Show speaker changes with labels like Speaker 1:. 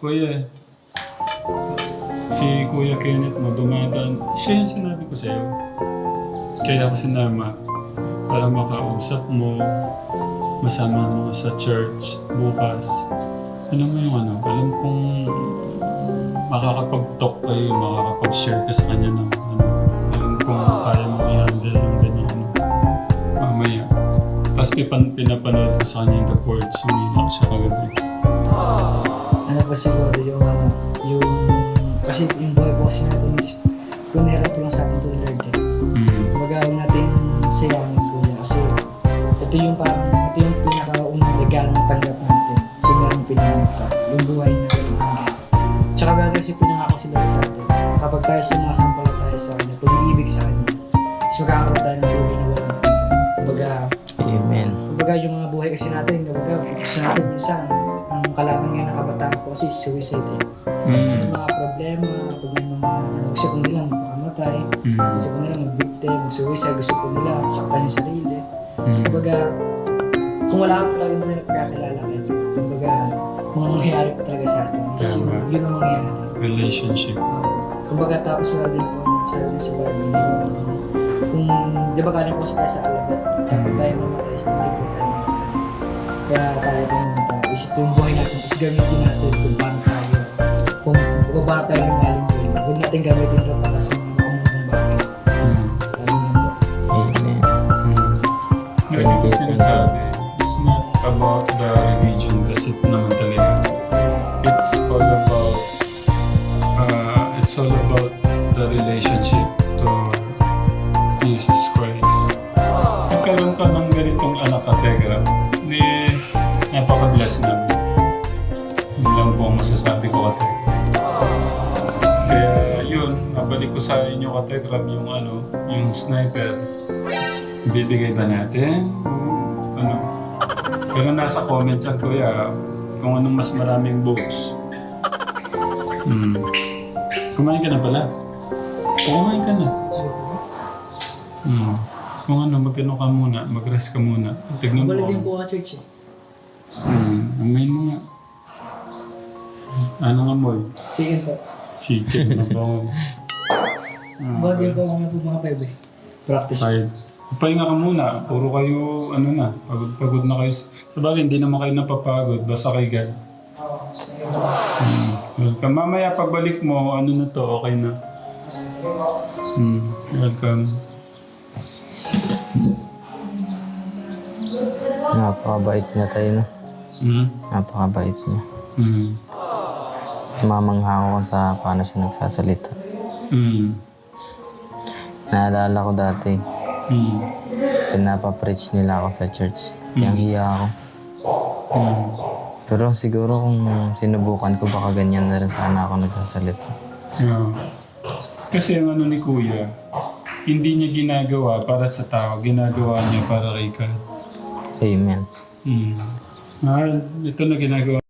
Speaker 1: Kuya, si Kuya Kenneth mo dumadaan. Siya yung sinabi ko sa'yo. Kaya ako sinama para makausap mo, masama mo sa church bukas. Alam mo yung ano, alam kong makakapag-talk kayo, makakapag-share ka sa kanya ng ano. Alam kong kaya mo i-handle ng ganyan ano. Mamaya. Tapos pipan, pinapanood ko sa kanya yung The Porch, umiyak siya kagabi.
Speaker 2: Ano pa siguro yung ano, yung kasi yung po kasi natin is punera po lang sa atin to Lord eh.
Speaker 1: Mm.
Speaker 2: Huwag natin sayangin po niya kasi ito yung parang ito yung pinakaunang regalo na tanggap natin. Simula ng pinanganak pa, yung buhay na pinanganak. Tsaka bago kasi pinangako si Lord sa atin. Kapag tayo sumasampalataya sa Kanya, pag-ibig sa Kanya, is magkakaroon tayo ng buhay na walang. Kumbaga,
Speaker 3: Amen.
Speaker 2: Kumbaga yung mga buhay kasi natin, kumbaga gusto natin minsan, ang kalaban ngayon po kasi suicide eh.
Speaker 1: Mm.
Speaker 2: Mga problema, pag may mga ano, gusto po nila magpakamatay,
Speaker 1: Mm.
Speaker 2: gusto po nila mag-victim, mag-suicide, gusto po nila saktan yung sarili.
Speaker 1: Mm.
Speaker 2: Kumbaga, kung wala kami talaga nila pagkakilala kayo, kumbaga, kung ang mangyayari po talaga sa atin, is yun, yun ang mangyayari.
Speaker 1: Relationship.
Speaker 2: Um, kumbaga tapos meron din po ang sabi sa Bible, yung, kung di ba galing po sa tayo sa alabat, tapos tayo mamatay, hindi po tayo mamatay. Kaya tayo po naman is ito yung buhay natin, is gamitin natin kung paano tayo, kung, kung paano tayo lumalim po yun. Huwag natin gamitin ito para sa mga makamundong bagay.
Speaker 3: Amen.
Speaker 1: Ngayon ko sinasabi, it's not about the religion kasi ito naman talaga. It's all about, uh, it's all about the relationship to Jesus Christ. Nagkaroon ka ng ganitong anak ka, napaka-bless namin. Yun lang po ang masasabi ko, ka Kaya yun, nabalik ko sa inyo, ka Tegram, yung ano, yung sniper. Ibibigay ba natin? Ano? Pero nasa comment yan, kuya, kung anong mas maraming votes. Hmm. Kumain ka na pala? Kumain ka na. Hmm. Kung ano, magkano ka muna, mag-rest ka muna. Tignan mo.
Speaker 2: balik din po ako church eh.
Speaker 1: Hmm. Mo nga. Ano nga mo?
Speaker 2: Sige po.
Speaker 1: Chicken na bawal. Ah,
Speaker 2: din po kami po mga pebe. Practice.
Speaker 1: Kahit pahinga ka muna. Puro kayo, ano na, pagod-pagod na kayo. Sabagay, hindi naman kayo napapagod. Basta kay God. Hmm. Welcome. Mamaya pagbalik mo, ano na to, okay na. Hmm. Welcome.
Speaker 3: Napakabait niya tayo, no?
Speaker 1: Hmm.
Speaker 3: Napakabait niya.
Speaker 1: Hmm.
Speaker 3: Mamangha ako sa paano siya nagsasalita.
Speaker 1: Hmm.
Speaker 3: Naalala ko dati,
Speaker 1: Hmm.
Speaker 3: pinapapreach nila ako sa church. Yang hiya ako.
Speaker 1: Hmm.
Speaker 3: Pero siguro kung sinubukan ko, baka ganyan na rin sana ako nagsasalita.
Speaker 1: Yeah. Kasi ang ano ni Kuya, hindi niya ginagawa para sa tao, ginagawa niya para kay God.
Speaker 3: Amen.
Speaker 1: Hmm. Ah, ito na ginagawa